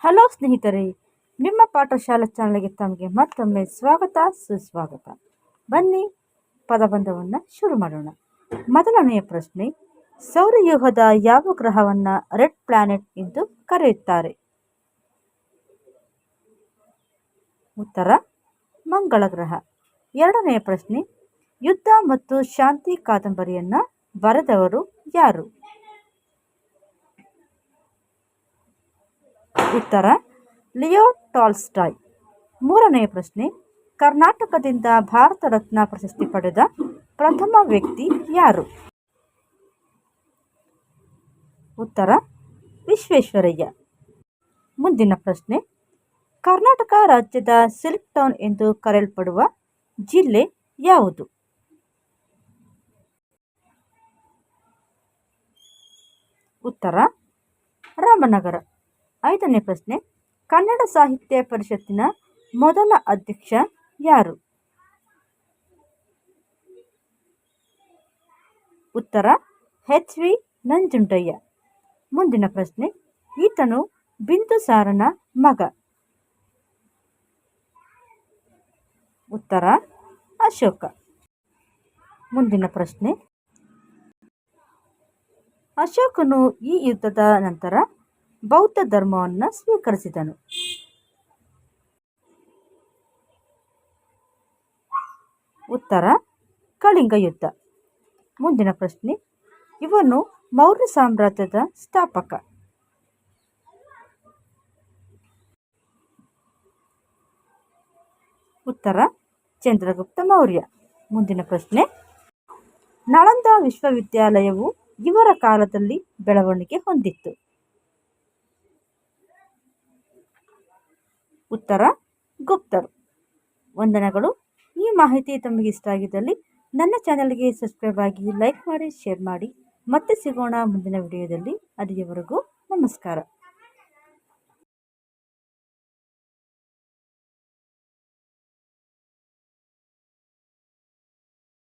Hello ಸ್ನೇಹಿತರೆ, ನಿಮ್ಮ ಪಾಠಶಾಲಾ ಚಾನಲ್ಗೆ ತಮಗೆ ಮತ್ತೊಮ್ಮೆ ಸ್ವಾಗತ, ಸುಸ್ವಾಗತ. ಬನ್ನಿ, ಪದಬಂಧವನ್ನು ಶುರು ಮಾಡೋಣ. ಮೊದಲನೆಯ ಪ್ರಶ್ನೆ, ಸೌರವ್ಯೂಹದ ಯಾವ ಗ್ರಹವನ್ನು ರೆಡ್ ಪ್ಲಾನೆಟ್ ಎಂದು ಕರೆಯುತ್ತಾರೆ? ಉತ್ತರ, ಮಂಗಳ ಗ್ರಹ. ಎರಡನೆಯ ಪ್ರಶ್ನೆ, ಯುದ್ಧ ಮತ್ತು ಶಾಂತಿ ಕಾದಂಬರಿಯನ್ನು ಬರೆದವರು ಯಾರು? ಉತ್ತರ, ಲಿಯೋ ಟಾಲ್ಸ್ಟಾಯ್. ಮೂರನೆಯ ಪ್ರಶ್ನೆ, ಕರ್ನಾಟಕದಿಂದ ಭಾರತ ರತ್ನ ಪ್ರಶಸ್ತಿ ಪಡೆದ ಪ್ರಥಮ ವ್ಯಕ್ತಿ ಯಾರು? ಉತ್ತರ, ವಿಶ್ವೇಶ್ವರಯ್ಯ. ಮುಂದಿನ ಪ್ರಶ್ನೆ, ಕರ್ನಾಟಕ ರಾಜ್ಯದ ಸಿಲ್ಕ್ ಟೌನ್ ಎಂದು ಕರೆಯಲ್ಪಡುವ ಜಿಲ್ಲೆ ಯಾವುದು? ಉತ್ತರ, ರಾಮನಗರ. ಐದನೇ ಪ್ರಶ್ನೆ, ಕನ್ನಡ ಸಾಹಿತ್ಯ ಪರಿಷತ್ತಿನ ಮೊದಲ ಅಧ್ಯಕ್ಷ ಯಾರು? ಉತ್ತರ, ಎಚ್ ವಿ ನಂಜುಂಡಯ್ಯ. ಮುಂದಿನ ಪ್ರಶ್ನೆ, ಈತನು ಬಿಂದುಸಾರನ ಮಗ. ಉತ್ತರ, ಅಶೋಕ. ಮುಂದಿನ ಪ್ರಶ್ನೆ, ಅಶೋಕನು ಈ ಯುದ್ಧದ ನಂತರ ಬೌದ್ಧ ಧರ್ಮವನ್ನು ಸ್ವೀಕರಿಸಿದನು. ಉತ್ತರ, ಕಳಿಂಗ ಯುದ್ಧ. ಮುಂದಿನ ಪ್ರಶ್ನೆ, ಇವನು ಮೌರ್ಯ ಸಾಮ್ರಾಜ್ಯದ ಸ್ಥಾಪಕ. ಉತ್ತರ, ಚಂದ್ರಗುಪ್ತ ಮೌರ್ಯ. ಮುಂದಿನ ಪ್ರಶ್ನೆ, ನಳಂದ ವಿಶ್ವವಿದ್ಯಾಲಯವು ಇವರ ಕಾಲದಲ್ಲಿ ಬೆಳವಣಿಗೆ ಹೊಂದಿತ್ತು. ಉತ್ತರ ಗುಪ್ತರು. ವಂದನೆಗಳು. ಈ ಮಾಹಿತಿ ತಮಗೆ ಇಷ್ಟ ಆಗಿದ್ದಲ್ಲಿ ನನ್ನ ಚಾನಲ್ಗೆ ಸಬ್ಸ್ಕ್ರೈಬ್ ಆಗಿ ಲೈಕ್ ಮಾಡಿ, ಶೇರ್ ಮಾಡಿ. ಮತ್ತೆ ಸಿಗೋಣ ಮುಂದಿನ ವಿಡಿಯೋದಲ್ಲಿ. ಅಲ್ಲಿಯವರೆಗೂ ನಮಸ್ಕಾರ.